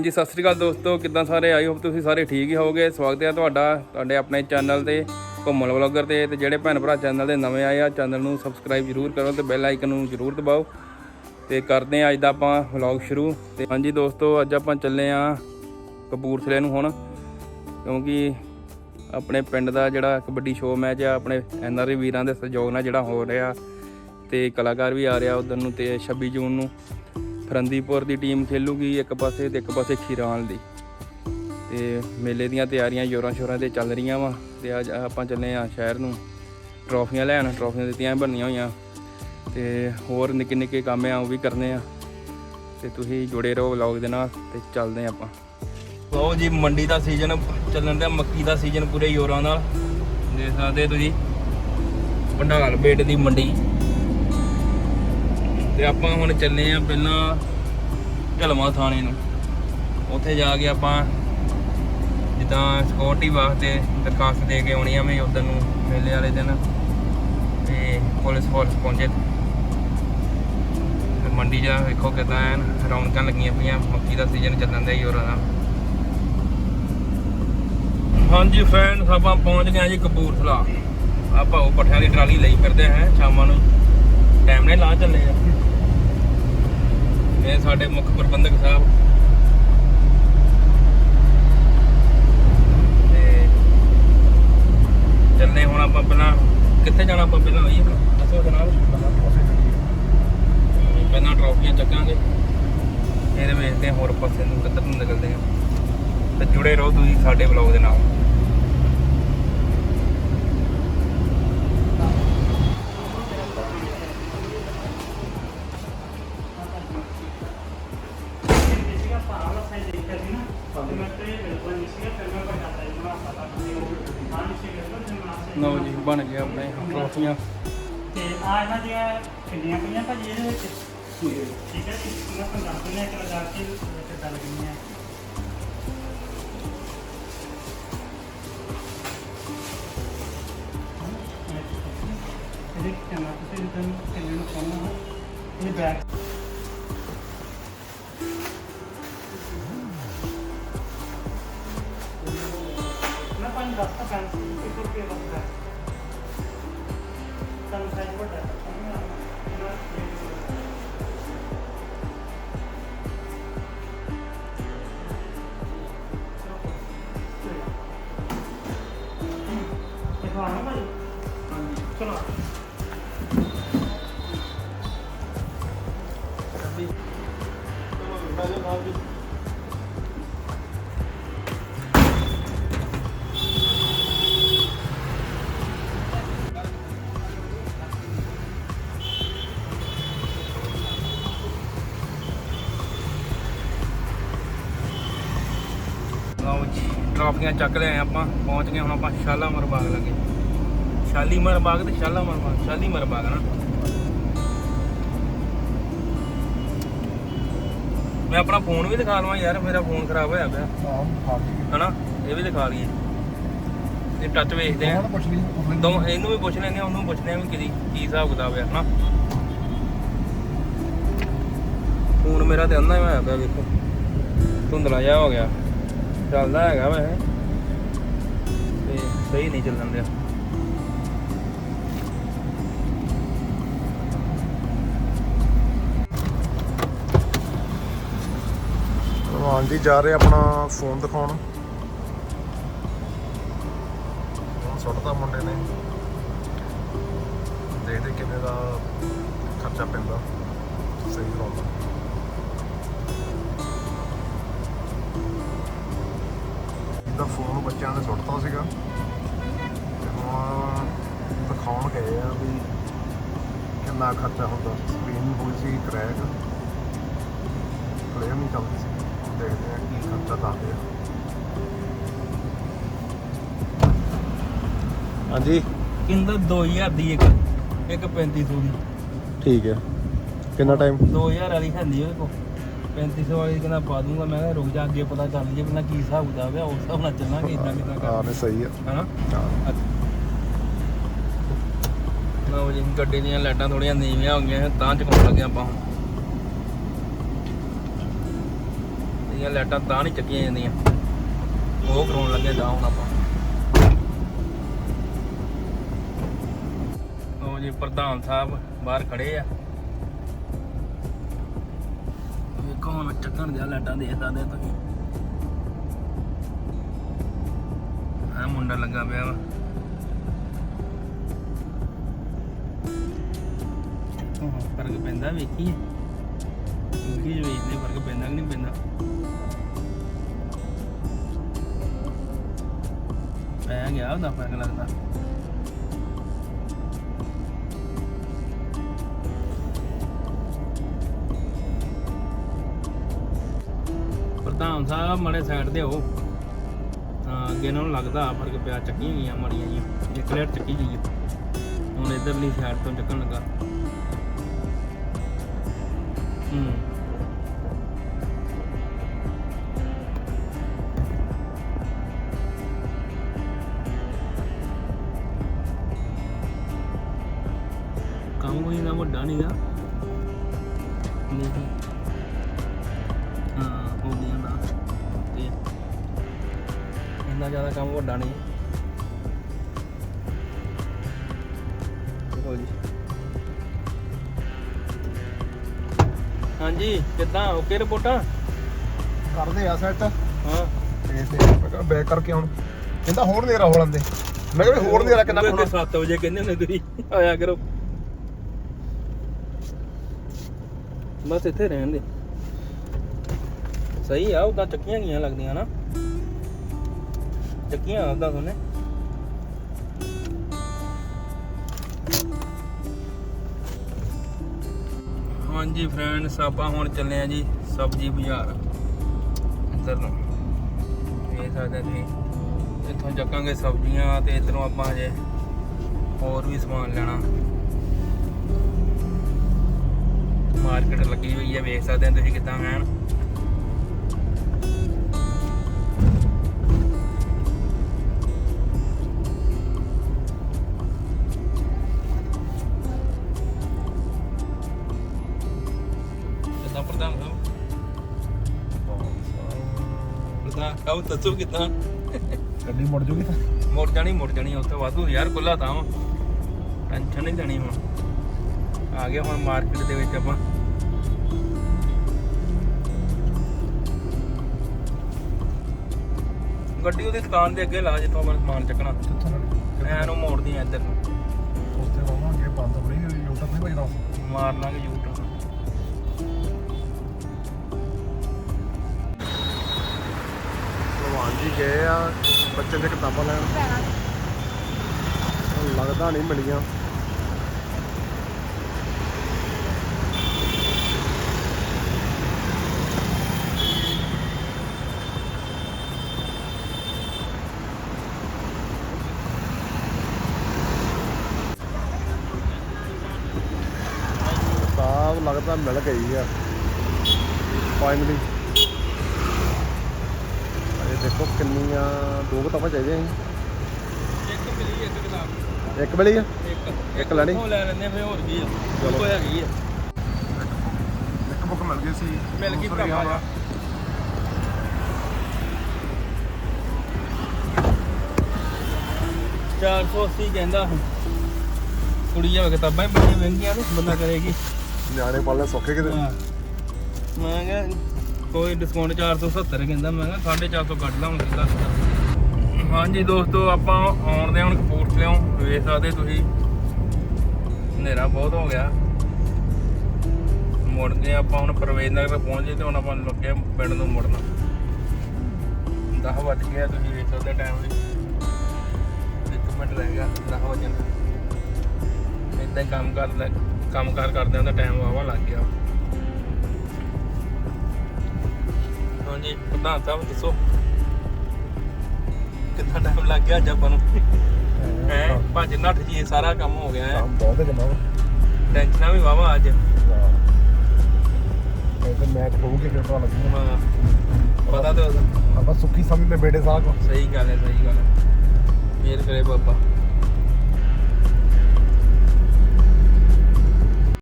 ਜੀ ਸਤਿ ਸ੍ਰੀ ਅਕਾਲ ਦੋਸਤੋ, ਕਿੱਦਾਂ ਸਾਰੇ? ਆਈ ਹੋਪ ਤੁਸੀਂ ਸਾਰੇ ਠੀਕ ਹੀ ਹੋਵੋਗੇ। ਸਵਾਗਤ ਹੈ ਤੁਹਾਡਾ, ਤੁਹਾਡੇ ਆਪਣੇ ਚੈਨਲ ਤੇ, ਘੁੰਮਣ ਵਲੌਗਰ ਤੇ। ਤੇ ਜਿਹੜੇ ਭੈਣ ਭਰਾ ਚੈਨਲ ਦੇ ਨਵੇਂ ਆਏ ਆ, ਚੈਨਲ ਨੂੰ ਸਬਸਕ੍ਰਾਈਬ ਜਰੂਰ ਕਰੋ ਤੇ ਬੈਲ ਆਈਕਨ ਨੂੰ ਜਰੂਰ ਦਬਾਓ। ਤੇ ਕਰਦੇ ਆ ਅੱਜ ਦਾ ਆਪਾਂ ਵਲੌਗ ਸ਼ੁਰੂ। ਤੇ ਹਾਂਜੀ ਦੋਸਤੋ, ਅੱਜ ਆਪਾਂ ਚੱਲੇ ਆ ਕਪੂਰਥਲੇ ਨੂੰ ਹੁਣ। ਕਿਉਂਕਿ ਆਪਣੇ ਪਿੰਡ ਦਾ ਜਿਹੜਾ ਕਬੱਡੀ ਸ਼ੋਅ ਮੈਚ ਆ, ਆਪਣੇ ਐਨਆਰਆਈ ਵੀਰਾਂ ਦੇ ਸਹਿਯੋਗ ਨਾਲ ਜਿਹੜਾ ਹੋ ਰਿਹਾ। ਤੇ ਕਲਾਕਾਰ ਵੀ ਆ ਰਿਹਾ ਉਧਰ ਨੂੰ ਤੇ 26 ਜੂਨ ਨੂੰ। ਫਰੰਦੀਪੁਰ ਦੀ ਟੀਮ ਖੇਲੂਗੀ, ਇੱਕ ਪਾਸੇ ਤੇ ਇੱਕ ਪਾਸੇ ਖੀਰਾਨ ਦੀ। ਤੇ ਮੇਲੇ ਦੀਆਂ ਤਿਆਰੀਆਂ ਜ਼ੋਰਾਂ ਸ਼ੋਰਾਂ ਤੇ ਚੱਲ ਰਹੀਆਂ ਵਾ, ਤੇ ਅੱਜ ਆਪਾਂ ਚੱਲੇ ਆ ਸ਼ਹਿਰ ਨੂੰ। ਟਰੋਫੀਆਂ ਲੈਣ, ਟਰੋਫੀਆਂ ਦਿੱਤੀਆਂ ਬਣੀਆਂ ਹੋਈਆਂ। ਤੇ ਹੋਰ ਨਿੱਕੇ ਨਿੱਕੇ ਕੰਮ ਆ ਉਹ ਵੀ ਕਰਨੇ ਆ। ਤੇ ਤੁਸੀਂ ਜੁੜੇ ਰਹੋ ਵਲੌਗ ਦੇ ਨਾਲ, ਤੇ ਚੱਲਦੇ ਆ ਆਪਾਂ। ਲਓ ਜੀ, ਮੰਡੀ ਦਾ ਸੀਜ਼ਨ ਚੱਲਣ ਦਾ ਮੱਕੀ ਦਾ ਸੀਜ਼ਨ ਪੂਰੇ ਜ਼ੋਰਾਂ ਨਾਲ। ਦੇਖ ਸਕਦੇ ਤੁਸੀਂ, ਪੰਡਾਲ ਬੇਟ ਦੀ ਮੰਡੀ। ਤੇ ਆਪਾਂ ਹੁਣ ਚੱਲੇ ਆ ਪਹਿਲਾਂ ਢਲਮਾ ਥਾਣੇ ਨੂੰ। ਉੱਥੇ ਜਾ ਕੇ ਆਪਾਂ ਜਿੱਦਾਂ ਸਿਕਿਉਰਿਟੀ ਵਾਸਤੇ ਦਰਖਾਸਤ ਦੇ ਕੇ ਆਉਣੀ ਆ ਵੀ ਉਧਰ ਨੂੰ ਮੇਲੇ ਵਾਲੇ ਦਿਨ ਤੇ ਪੁਲਿਸ ਫੋਰਸ ਪਹੁੰਚੇ। ਤੇ ਮੰਡੀ ਜਾ ਵੇਖੋ ਕਿਦਾਂ ਐਨ ਰੌਣਕਾਂ ਲੱਗੀਆਂ ਪਈਆਂ, ਮੱਕੀ ਦਾ ਸੀਜ਼ਨ ਚੱਲਣ ਦਾ ਹੀ ਹੋਰ ਦਾ। ਹਾਂਜੀ ਫਰੈਂਡਸ ਆਪਾਂ ਪਹੁੰਚ ਗਏ ਹਾਂ ਜੀ ਕਪੂਰਥਲਾ। ਆਪਾਂ ਉਹ ਪੱਠਿਆਂ ਦੀ ਟਰਾਲੀ ਲਈ ਫਿਰਦੇ ਹਾਂ, ਸ਼ਾਮਾਂ ਨੂੰ। ਟਾਈਮ ਨਾਲ ਲਾ ਚੱਲੇ ਆ। ਇਹ ਸਾਡੇ ਮੁੱਖ ਪ੍ਰਬੰਧਕ ਸਾਹਿਬ। ਤੇ ਚੱਲਦੇ ਹੁਣ ਆਪਾਂ ਪਹਿਲਾਂ, ਕਿੱਥੇ ਜਾਣਾ ਆਪਾਂ ਪਹਿਲਾਂ ਹੋਈ ਦੱਸੋ ਜਨਾਬ ਪਹਿਲਾਂ ਟਰੋਫੀਆਂ ਚੱਕਾਂਗੇ। ਫਿਰ ਵੇਖਦੇ ਹੋਰ ਪਾਸੇ ਨੂੰ ਕਿੱਧਰ ਨੂੰ ਨਿਕਲਦੇ ਹਾਂ। ਤੇ ਜੁੜੇ ਰਹੋ ਤੁਸੀਂ ਸਾਡੇ ਵਲੌਗ ਦੇ ਨਾਲ। ਆਪਣੇ ਟਰੋਫੀਆਂ ਤੇ ਆ ਇਹਨਾਂ ਦੀਆਂ ਕਿੰਨੀਆਂ ਪਈਆਂ ਭਾਜੀ ਇਹਦੇ ਵਿੱਚ? ਠੀਕ ਹੈ ਜੀ ਇਹਨਾਂ ਤੋਂ ਦੱਸ ਦਿੰਦੇ ਇੱਕ ਲਗਾ ਕੇ ਵਿੱਚ ਡਲ ਗਈਆਂ ਇਹਦੇ ਕਿੰਨਾ ਤੁਸੀਂ ਰਿਟਰਨ ਕਿੰਨੇ ਨੂੰ ਪਾਉਣਾ ਇਹ ਬੈਕ ਨਾ ਪੰਜ ਦਸ ਤਾਂ ਪੈਂਸ ਇੱਕ ਰੁਪਏ ਬਸ ਹੈ ਤੁਹਾਨੂੰ ਟਰਾਫੀਆਂ ਚੱਕ ਲਿਆਏ ਆਪਾਂ ਪਹੁੰਚ ਗਏ ਹੁਣ ਆਪਾਂ ਸ਼ਾਲਾਮਰ ਬਾਗ ਲੱਗੇ। ਸ਼ਾਲੀਮਰ ਬਾਗ ਤੇ ਸ਼ਾਲਾਮਰ ਬਾਗ ਸ਼ਾਲੀਮਰ ਬਾਗ ਨਾ। ਮੈਂ ਆਪਣਾ ਫੋਨ ਵੀ ਦਿਖਾ ਲਵਾਂ ਯਾਰ ਮੇਰਾ ਫੋਨ ਖਰਾਬ ਹੋਇਆ ਪਿਆ। ਹਨਾ? ਇਹ ਵੀ ਦਿਖਾ ਲਈਏ ਇਹ ਟੱਚ ਵੇਖਦੇ ਆ। ਦੋ ਇਹਨੂੰ ਵੀ ਪੁੱਛ ਲੈਂਦੇ ਆ ਉਹਨੂੰ ਪੁੱਛਦੇ ਆ ਵੀ ਕਿਦੀ ਕੀ ਹਿਸਾਬ ਕਿਤਾਬ ਹੈ ਹਨਾ? ਫੋਨ ਮੇਰਾ ਤੇ ਅੰਨਾ ਹੀ ਹੋਇਆ ਪਿਆ ਵੇਖੋ। ਧੁੰਦਲਾ ਜਿਹਾ ਹੋ ਗਿਆ। ਚੱਲਦਾ ਹੈਗਾ ਵੈਸੇ। ਤੇ ਸਹੀ ਨਹੀਂ ਚੱਲਣ ਦਿਆ। ਭਗਵਾਨ ਜੀ ਜਾ ਰਹੇ ਆਪਣਾ ਫੋਨ ਦਿਖਾਉਣ। ਸੁੱਟਦਾ ਮੁੰਡੇ ਨੇ। ਦੇਖਦੇ ਕਿੰਨੇ ਦਾ ਖਰਚਾ ਪੈਂਦਾ। ਸਹੀ ਕਰਾਉਂਦਾ। ਇਹਦਾ ਫੋਨ ਬੱਚਿਆਂ ਨੇ ਸੁੱਟਤਾ ਸੀਗਾ। ਤੇ ਹੁਣ ਦਿਖਾਉਣ ਗਏ ਆ ਵੀ ਕਿੰਨਾ ਖਰਚਾ ਹੁੰਦਾ। ਸਕਰੀਨ ਹੋਈ ਸੀ ਕ੍ਰੈਕ ਕਲੀਅਰ ਨਹੀਂ ਚੱਲਦੀ ਸੀ। ਦੇਖਦੇ ਹਾਂ ਕੀ ਖਰਚਾ ਦੱਸਦੇ ਆ। ਹਾਂਜੀ। ਕਹਿੰਦਾ 2000 ਦੀ ਇੱਕ ਇੱਕ 3500 ਦੀ। ਠੀਕ ਹੈ ਕਿੰਨਾ ਟਾਈਮ 2000 ਵਾਲੀ ਹੈਂਦੀ ਉਹਦੇ ਕੋਲ। 3500 ਵਾਲੀ ਕਹਿੰਦਾ ਪਾ ਦੂੰਗਾ ਮੈਂ ਕਿਹਾ ਰੁਕ ਜਾ ਅੱਗੇ ਪਤਾ ਚੱਲ ਜੇ ਪਹਿਲਾਂ ਕੀ ਹਿਸਾਬ ਕਿਤਾਬ ਆ ਉਸ ਹਿਸਾਬ ਨਾਲ ਚੱਲਾਂਗੇ ਇਦਾਂ ਕਿਦਾਂ ਹਾਂ ਕਰ ਨਹੀਂ ਸਹੀ ਆ। ਹਨਾ? ਹਾਂ। ਲਓ ਜੀ ਗੱਡੀ ਦੀਆਂ ਲਾਈਟਾਂ ਥੋੜੀਆਂ ਨੀਵੀਆਂ ਹੋ ਗਈਆਂ ਤਾਂ ਚਕਾਉਣ ਲੱਗੇ ਆਪਾਂ ਹੁਣ। ਦੀਆਂ ਲਾਈਟਾਂ ਤਾਂ ਨਹੀਂ ਚੱਕੀਆਂ ਜਾਂਦੀਆਂ। ਉਹ ਕਰਾਉਣ ਲੱਗੇ ਦਾ ਹੁਣ ਆਪਾਂ। ਉਹ ਜੀ ਪ੍ਰਧਾਨ ਸਾਹਿਬ ਬਾਹਰ ਖੜੇ ਆ। ਹੁਣ ਚੱਕਣ ਦੀਆਂ ਲਾਈਟਾਂ ਦੇਖਦਾ ਦੇ ਤੁਸੀਂ ਆ ਮੁੰਡਾ ਲੱਗਾ ਪਿਆ ਵਾ। ਉਹ ਫ਼ਰਕ ਪੈਂਦਾ ਵੇਖੀਏ ਵੇਖੀ ਜੇ ਵੇਖਦੇ ਫ਼ਰਕ ਪੈਂਦਾ ਕਿ ਨਹੀਂ ਪੈਂਦਾ। ਪੈ ਗਿਆ ਉਹਦਾ ਫ਼ਰਕ ਲੱਗਦਾ। ਪ੍ਰਧਾਨ ਸਾਹਿਬ ਮੜੇ ਸਾਈਡ ਤੇ ਹੋ ਹਾਂ ਅੱਗੇ ਨੂੰ ਲੱਗਦਾ ਫ਼ਰਕ ਪਿਆ, ਚੱਕੀਆਂ ਗਈਆਂ ਮਾੜੀਆਂ ਜੀਆਂ ਇੱਕ ਲੇਟ ਚੱਕੀ ਗਈ ਹੁਣ ਇਧਰਲੀ ਸਾਈਡ ਤੋਂ ਚੱਕਣ ਲੱਗਾ। ਹੂੰ। ਕੰਮ ਕੋਈ ਨਾ ਵੱਡਾ ਨਹੀਂਗਾ ਜ਼ਿਆਦਾ ਕੰਮ ਵੱਡਾ ਨਹੀਂ। ਚਲੋ ਜੀ। ਹਾਂਜੀ ਕਿੱਦਾਂ? ਓਕੇ ਰਿਪੋਰਟਾਂ? ਕਰਦੇ ਆ ਸੈੱਟ ਹਾਂ। ਤੇ ਤੇ ਬੈਕ ਕਰਕੇ ਹੁਣ ਕਹਿੰਦਾ ਹੋਰ ਨੇਰਾ ਹੋ ਲੰਦੇ ਮੈਂ ਕਿਹਾ ਵੀ ਹੋਰ ਨੇਰਾ ਕਿੰਨਾ ਹੋਣਾ 7 ਵਜੇ ਕਹਿੰਦੇ ਹੁੰਦੇ ਤੁਸੀਂ। ਆਇਆ ਕਰੋ। ਬਸ ਇੱਥੇ ਰਹਿਣ ਦੇ। ਸਹੀ ਆ ਉਦਾਂ ਚੱਕੀਆਂ ਗਈਆਂ ਲੱਗਦੀਆਂ ਨਾ। ਚੱਕੀਆਂ ਉਦਾਂ ਸੋਨੇ ਹਾਂਜੀ ਫਰੈਂਡਸ ਆਪਾਂ ਹੁਣ ਚੱਲੇ ਆ ਜੀ ਸਬਜ਼ੀ ਬਾਜ਼ਾਰ। ਇੱਧਰ ਨੂੰ। ਇਹ ਸਕਦੇ ਤੁਸੀਂ, ਇੱਥੋਂ ਚੱਕਾਂਗੇ ਸਬਜ਼ੀਆਂ ਤੇ ਇੱਧਰੋਂ ਆਪਾਂ ਹਜੇ ਹੋਰ ਵੀ ਸਮਾਨ ਲੈਣਾ। ਮਾਰਕੀਟ ਲੱਗੀ ਹੋਈ ਹੈ ਵੇਖ ਸਕਦੇ ਹੋ ਤੁਸੀਂ ਕਿੱਦਾਂ ਐਨ ਪ੍ਰਧਾਨ ਸਾਹਿਬ। ਪ੍ਰਧਾਨ ਸਾਹਿਬ ਦੱਸੋ ਕਿੱਦਾਂ? ਗੱਡੀ ਮੁੜ ਜੂਗੀ ਤਾਂ। ਮੁੜ ਜਾਣੀ ਮੁੜ ਜਾਣੀ ਉੱਥੇ ਵਾਧੂ ਯਾਰ ਖੁੱਲਾ ਤਾਂ ਵਾ। ਟੈਨਸ਼ਨ ਨਹੀਂ ਲੈਣੀ ਹੁਣ। ਆ ਗਏ ਹੁਣ ਮਾਰਕੀਟ ਦੇ ਵਿੱਚ ਆਪਾਂ। ਗੱਡੀ ਉਹਦੀ ਦੁਕਾਨ ਦੇ ਅੱਗੇ ਲਾ ਜਿੱਥੋਂ ਆਪਾਂ ਸਮਾਨ ਚੱਕਣਾ। ਐ ਨੂੰ ਮੋੜਦੀ ਐ ਇੱਧਰ ਨੂੰ। ਉੱਥੇ ਰਵਾਂਗੇ ਬੰਦ ਬੜੀ ਯੂਟਰ ਨਹੀਂ ਭਜਦਾ ਮਾਰ ਲਾਂਗੇ ਯੂਟਰ ਭਲਵਾਨ ਜੀ ਗਏ ਆ, ਬੱਚੇ ਦੇ ਕਿਤਾਬਾਂ ਲੈਣ। ਲੱਗਦਾ ਨਹੀਂ ਮਿਲੀਆਂ। ਕਿਤਾਬ ਲੱਗਦਾ ਮਿਲ ਗਈ ਆ। ਫਾਈਨਲੀ ਦੇਖੋ ਕਿੰਨੀਆਂ ਦੋ ਕਿਤਾਬਾਂ ਚਾਹੀਦੀਆਂ ਸੀ ਇੱਕ ਮਿਲੀ ਇੱਕ ਕਿਤਾਬ। ਇੱਕ ਆ? ਇੱਕ। ਇੱਕ ਲੈਣੀ? ਉਹ ਲੈ ਲੈਣੇ ਫੇ ਹੋਰ ਕੀ ਆ? ਚਲੋ। ਕੋਈ ਹੈਗੀ ਆ। ਇੱਕ ਬੁੱਕ ਮਿਲ ਗਈ ਸੀ ਮਿਲ ਗਈ ਭਰਾਵਾ ਚਾਰ ਸੌ ਅੱਸੀ ਕਹਿੰਦਾ। ਕੁੜੀ ਜਾਵੇ ਕਿਤਾਬਾਂ ਹੀ ਬੜੀਆਂ ਮਹਿੰਗੀਆਂ ਨੇ ਬੰਦਾ ਕਰੇਗੀ। ਨਿਆਣੇ ਪਾਲੇ ਸੌਖੇ ਕਿਤੇ। ਮੈਂ ਕਿਹਾ ਕੋਈ ਡਿਸਕਾਊਂਟ 470 ਕਹਿੰਦਾ, ਮੈਂ ਕਿਹਾ 450 ਕੱਢ ਲਾ, ਹੁਣ ਕੀ ਦੱਸਦਾ ਹਾਂਜੀ ਦੋਸਤੋ, ਆਪਾਂ ਆਉਣ ਦੇ ਹੁਣ ਕਪੂਰਥਲਿਓਂ, ਵੇਖ ਸਕਦੇ ਤੁਸੀਂ। ਹਨੇਰਾ ਬਹੁਤ ਹੋ ਗਿਆ। ਮੁੜਦੇ ਆਪਾਂ ਹੁਣ ਪ੍ਰਵੇਸ਼ ਨਗਰ ਪਹੁੰਚੇ ਤੇ ਹੁਣ ਆਪਾਂ ਲੱਗਿਆ ਪਿੰਡ ਨੂੰ ਮੁੜਨਾ। 10 ਵੱਜ ਗਿਆ ਤੁਸੀਂ ਵੇਖ ਸਕਦੇ ਟਾਈਮ ਵੀ। ਇੱਕ ਮਿੰਟ ਰਹਿ ਗਿਆ 10 ਵਜਣ। ਇਦਾਂ ਕੰਮ ਕਰਦਾ ਕੰਮ ਕਾਰ ਕਰਦਿਆਂ ਦਾ ਟਾਈਮ ਵਾਵਾ ਲੱਗ ਗਿਆ। ਹਾਂਜੀ ਪ੍ਰਧਾਨ ਸਾਹਿਬ ਦੱਸੋ। ਕਿੰਨਾ ਟਾਈਮ ਲੱਗ ਗਿਆ ਅੱਜ ਆਪਾਂ ਨੂੰ? ਹੈ। ਭੱਜ ਨੱਠ ਜੀ ਸਾਰਾ ਕੰਮ ਹੋ ਗਿਆ ਹੈ। ਕੰਮ ਬਹੁਤ ਜਮਾ ਟੈਨਸ਼ਨਾਂ ਵੀ ਵਾਵਾ ਅੱਜ। ਮੈਚ ਹੋਊਗੀ ਫਿਰ ਪਤਾ ਲੱਗੂਗਾ ਹਾਂ, ਪਤਾ ਤੇ। ਆਪਾਂ ਸੁੱਖੀ ਸਮਝਦੇ ਬੇਟੇ ਸਾਹਿਬ ਸਹੀ ਗੱਲ ਹੈ ਸਹੀ ਗੱਲ ਹੈ। ਮਿਹਰ ਕਰੇ ਬਾਬਾ।